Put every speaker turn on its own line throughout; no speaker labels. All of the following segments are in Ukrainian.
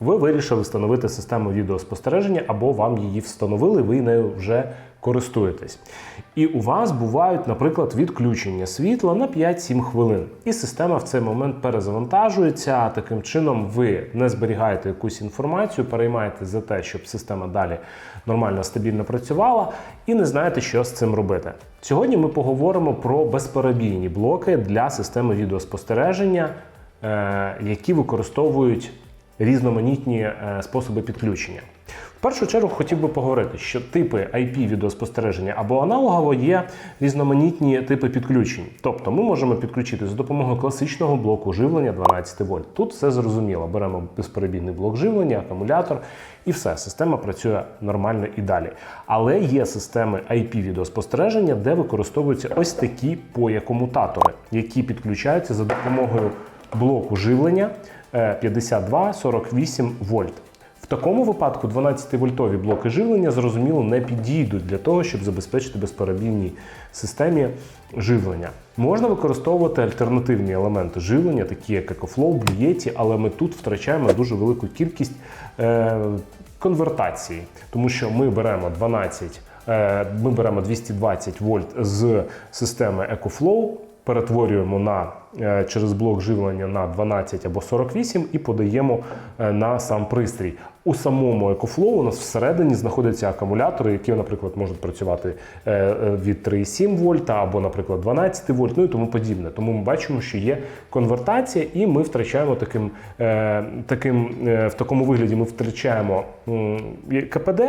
Ви вирішили встановити систему відеоспостереження, або вам її встановили, ви нею вже користуєтесь. І у вас бувають, наприклад, відключення світла на 5-7 хвилин. І система в цей момент перезавантажується. Таким чином, ви не зберігаєте якусь інформацію, переймаєте за те, щоб система далі нормально стабільно працювала, і не знаєте, що з цим робити. Сьогодні ми поговоримо про безперебійні блоки для системи відеоспостереження, е, які використовують різноманітні е, способи підключення. В першу чергу хотів би поговорити, що типи IP відеоспостереження або аналогово є різноманітні типи підключень. Тобто ми можемо підключити за допомогою класичного блоку живлення 12 вольт. Тут все зрозуміло. Беремо безперебійний блок живлення, акумулятор і все. Система працює нормально і далі. Але є системи IP відеоспостереження, де використовуються ось такі поє-комутатори, які підключаються за допомогою блоку живлення 52-48 вольт. В такому випадку 12-вольтові блоки живлення зрозуміло не підійдуть для того, щоб забезпечити безперебійній системі живлення. Можна використовувати альтернативні елементи живлення, такі як Blue Yeti, але ми тут втрачаємо дуже велику кількість е, конвертації, тому що ми беремо 12, е, ми беремо 220 вольт з системи EcoFlow, перетворюємо на е, через блок живлення на 12 або 48 і подаємо е, на сам пристрій. У самому EcoFlow у нас всередині знаходяться акумулятори, які, наприклад, можуть працювати е, від 3,7 вольта або, наприклад, 12 вольт, ну і тому подібне. Тому ми бачимо, що є конвертація, і ми втрачаємо таким, таким в такому вигляді ми втрачаємо КПД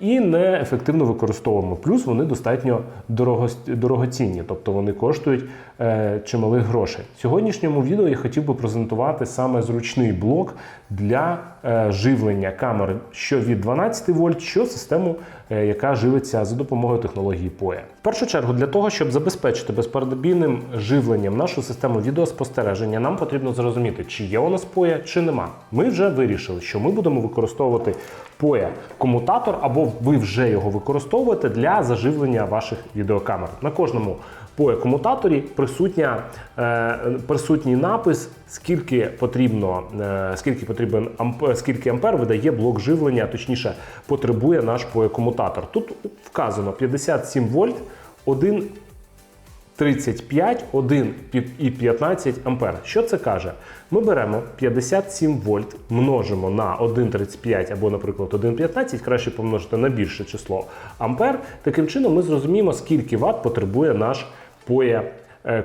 і неефективно використовуємо. Плюс вони достатньо дорого, дорогоцінні, тобто вони коштують е, чималих грошей. В сьогоднішньому відео я хотів би презентувати саме зручний блок для е, живлення камер, що від 12 вольт, що систему, е, яка живиться за допомогою технології POE. В першу чергу, для того, щоб забезпечити безперебійним живленням нашу систему відеоспостереження, нам потрібно зрозуміти, чи є у нас POE, чи нема. Ми вже вирішили, що ми будемо використовувати POE комутатор, або ви вже його використовуєте для заживлення ваших відеокамер. На кожному POE комутаторі присутня, е, присутній напис, скільки потрібно, е, скільки потрібен амп, скільки ампер видає блок живлення, точніше потребує наш POE комутатор. Тут вказано 57 вольт, 1 35, 1 і 15 ампер. Що це каже? Ми беремо 57 вольт, множимо на 1,35 або, наприклад, 1,15, краще помножити на більше число ампер. Таким чином ми зрозуміємо, скільки ватт потребує наш поє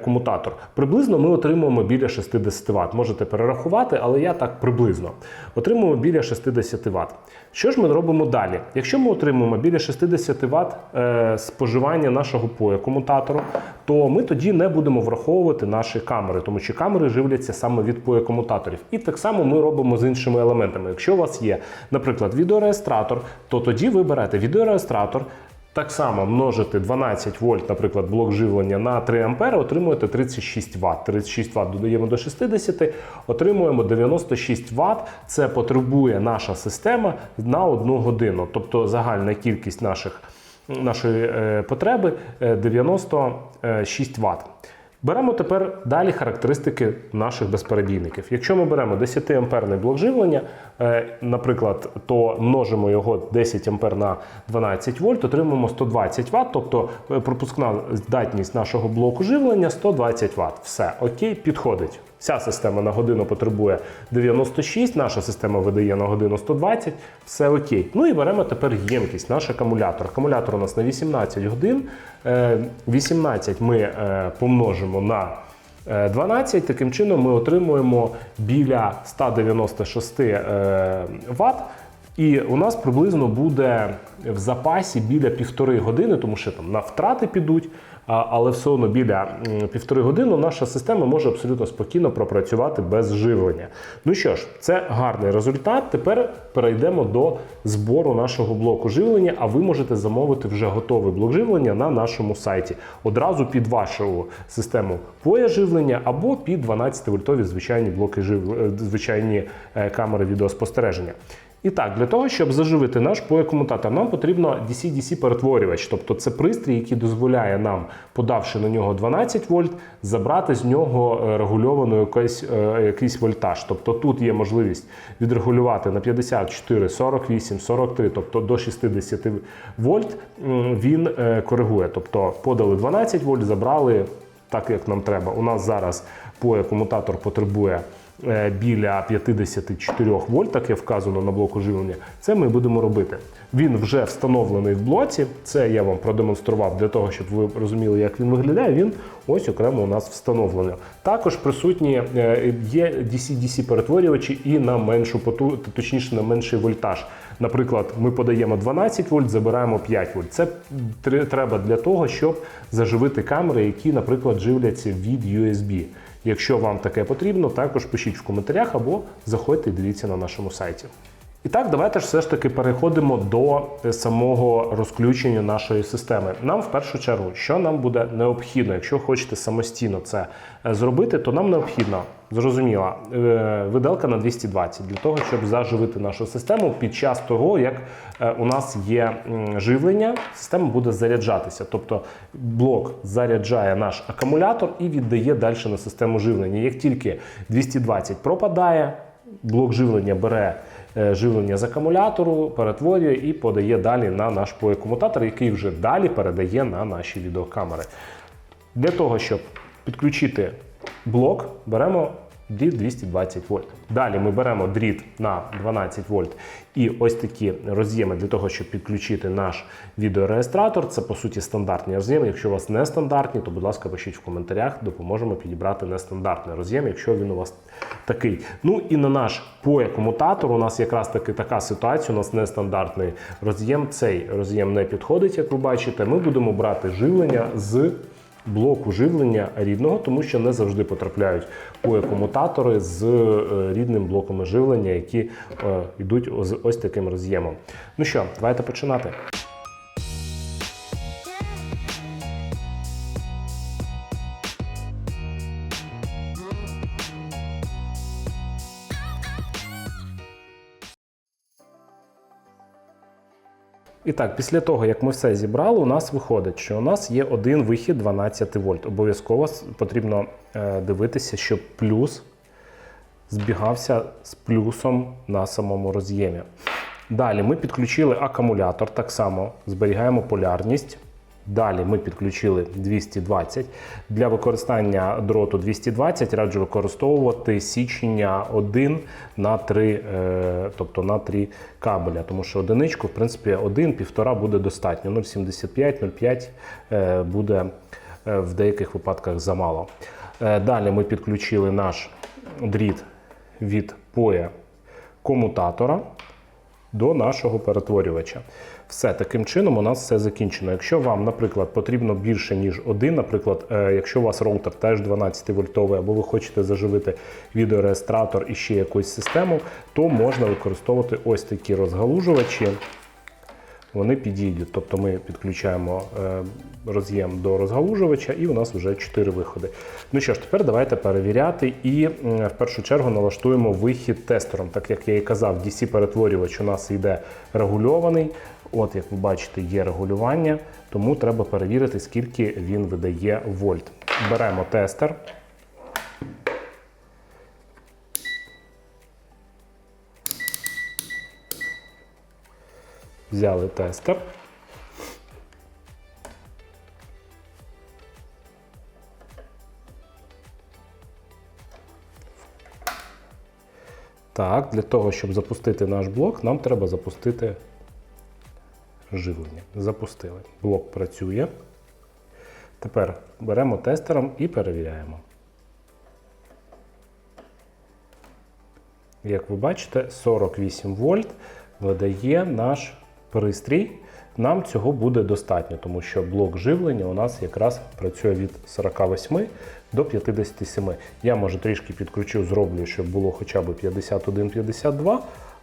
комутатор. Приблизно ми отримуємо біля 60 Вт. Можете перерахувати, але я так приблизно. Отримуємо біля 60 Вт. Що ж ми робимо далі? Якщо ми отримуємо біля 60 Вт е, споживання нашого поя комутатору, то ми тоді не будемо враховувати наші камери, тому що камери живляться саме від поя комутаторів. І так само ми робимо з іншими елементами. Якщо у вас є, наприклад, відеореєстратор, то тоді ви берете відеореєстратор. Так само множити 12 вольт, наприклад, блок живлення на 3 ампери, отримуєте 36 Вт. 36 Вт додаємо до 60, отримуємо 96 Вт. Це потребує наша система на 1 годину. Тобто загальна кількість наших, нашої е, потреби е, 96 Вт. Беремо тепер далі характеристики наших безперебійників. Якщо ми беремо 10 амперний блок живлення, е, наприклад, то множимо його 10 ампер на 12 вольт, отримуємо 120 Вт, тобто е, пропускна здатність нашого блоку живлення 120 Вт. Все, окей, підходить. Вся система на годину потребує 96, наша система видає на годину 120, все окей. Ну і беремо тепер ємкість, наш акумулятор. Акумулятор у нас на 18 годин. Е, 18 ми е, помножимо на е, 12, таким чином ми отримуємо біля 196 е, Вт. І у нас приблизно буде в запасі біля півтори години, тому що там на втрати підуть, але все одно біля півтори години наша система може абсолютно спокійно пропрацювати без живлення. Ну що ж, це гарний результат. Тепер перейдемо до збору нашого блоку живлення, а ви можете замовити вже готовий блок живлення на нашому сайті. Одразу під вашу систему поя живлення або під 12 вольтові звичайні блоки жив... е, звичайні е, камери відеоспостереження. І так, для того, щоб заживити наш POE-комутатор, нам потрібно DC-DC перетворювач. Тобто це пристрій, який дозволяє нам, подавши на нього 12 вольт, забрати з нього е, регульовану якийсь, е, якийсь вольтаж. Тобто тут є можливість відрегулювати на 54, 48, 43, тобто до 60 вольт він е, коригує. Тобто подали 12 вольт, забрали так, як нам треба. У нас зараз POE-комутатор потребує біля 54 вольт, як вказано на блоку живлення, це ми будемо робити. Він вже встановлений в блоці. Це я вам продемонстрував для того, щоб ви розуміли, як він виглядає. Він ось окремо у нас встановлений. Також присутні е, є DC-DC перетворювачі і на меншу поту, точніше на менший вольтаж. Наприклад, ми подаємо 12 вольт, забираємо 5 вольт. Це треба для того, щоб заживити камери, які, наприклад, живляться від USB. Якщо вам таке потрібно, також пишіть в коментарях або заходьте і дивіться на нашому сайті. І так, давайте ж все ж таки переходимо до е, самого розключення нашої системи. Нам в першу чергу, що нам буде необхідно, якщо хочете самостійно це е, зробити, то нам необхідно, зрозуміло, е, виделка на 220 для того, щоб заживити нашу систему під час того, як е, у нас є живлення, система буде заряджатися. Тобто блок заряджає наш акумулятор і віддає далі на систему живлення. Як тільки 220 пропадає, блок живлення бере е, живлення з акумулятору, перетворює і подає далі на наш POE-комутатор, який вже далі передає на наші відеокамери. Для того, щоб підключити блок, беремо дріт 220 вольт. Далі ми беремо дріт на 12 вольт і ось такі роз'єми для того, щоб підключити наш відеореєстратор. Це по суті стандартні роз'єми. Якщо у вас не стандартні, то будь ласка, пишіть в коментарях, допоможемо підібрати нестандартний роз'єм, якщо він у вас такий. Ну і на наш POE-комутатор у нас якраз таки така ситуація. У нас нестандартний роз'єм. Цей роз'єм не підходить, як ви бачите. Ми будемо брати живлення з блоку живлення рідного, тому що не завжди потрапляють у комутатори з е, рідним блоком живлення, які е, йдуть з ось таким роз'ємом. Ну що, давайте починати. І так, після того, як ми все зібрали, у нас виходить, що у нас є один вихід 12 вольт. Обов'язково потрібно е, дивитися, щоб плюс збігався з плюсом на самому роз'ємі. Далі ми підключили акумулятор, так само зберігаємо полярність. Далі ми підключили 220. Для використання дроту 220 раджу використовувати січення 1 на 3, е, тобто на 3 кабеля, тому що одиничку, в принципі, 1-1,5 буде достатньо. 0,75, 0,5 е, буде е, в деяких випадках замало. Далі ми підключили наш дріт від POE комутатора до нашого перетворювача. Все таким чином у нас все закінчено. Якщо вам, наприклад, потрібно більше ніж один, наприклад, е, якщо у вас роутер теж 12 вольтовий, або ви хочете заживити відеореєстратор і ще якусь систему, то можна використовувати ось такі розгалужувачі. Вони підійдуть. Тобто ми підключаємо е, роз'єм до розгалужувача, і у нас вже 4 виходи. Ну що ж, тепер давайте перевіряти і в першу чергу налаштуємо вихід тестером. Так як я і казав, DC-перетворювач у нас йде регульований. От, як ви бачите, є регулювання, тому треба перевірити, скільки він видає вольт. Беремо тестер. Взяли тестер. Так, для того, щоб запустити наш блок, нам треба запустити живлення. Запустили. Блок працює. Тепер беремо тестером і перевіряємо. Як ви бачите, 48 вольт видає наш пристрій. Нам цього буде достатньо, тому що блок живлення у нас якраз працює від 48 до 57. Я може трішки підключу, зроблю, щоб було хоча б 51-52,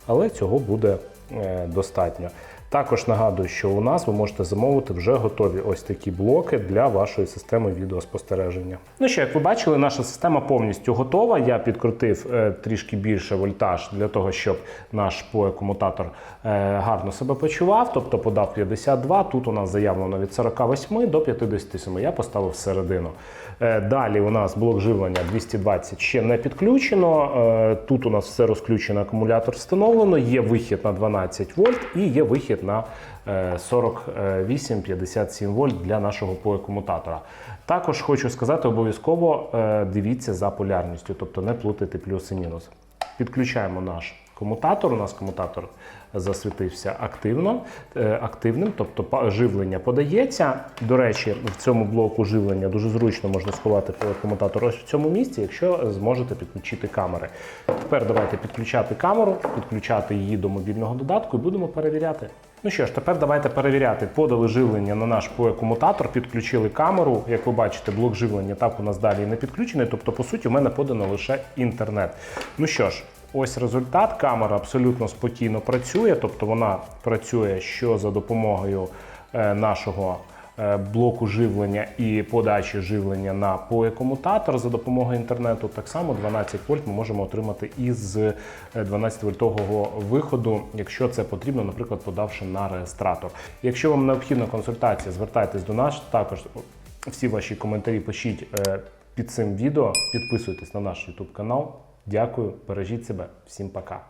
але цього буде е, достатньо. Також нагадую, що у нас ви можете замовити вже готові ось такі блоки для вашої системи відеоспостереження. Ну що, як ви бачили, наша система повністю готова. Я підкрутив е, трішки більше вольтаж для того, щоб наш POE-комутатор е, гарно себе почував, тобто подав 52. Тут у нас заявлено від 48 до 57. Я поставив середину. Е, Далі у нас блок живлення 220 ще не підключено. Тут у нас все розключено, акумулятор встановлено. Є вихід на 12 вольт і є вихід на е, 48-57 вольт для нашого POE-комутатора. Також хочу сказати, обов'язково е, дивіться за полярністю, тобто не плутайте плюс і мінус. Підключаємо наш комутатор. У нас комутатор засвітився активно, е, активним, тобто живлення подається. До речі, в цьому блоку живлення дуже зручно можна сховати комутатор ось в цьому місці, якщо зможете підключити камери. Тепер давайте підключати камеру, підключати її до мобільного додатку і будемо перевіряти. Ну що ж, тепер давайте перевіряти. Подали живлення на наш POE-комутатор, підключили камеру. Як ви бачите, блок живлення так у нас далі не підключений. Тобто, по суті, у мене подано лише інтернет. Ну що ж, ось результат. Камера абсолютно спокійно працює, тобто вона працює що за допомогою е, нашого е, блоку живлення і подачі живлення на POE-комутатор за допомогою інтернету. Так само 12 вольт ми можемо отримати із 12-вольтового виходу, якщо це потрібно, наприклад, подавши на реєстратор. Якщо вам необхідна консультація, звертайтесь до нас. Також всі ваші коментарі пишіть е, під цим відео. Підписуйтесь на наш YouTube канал. Дякую, бережіть себе, всім пока.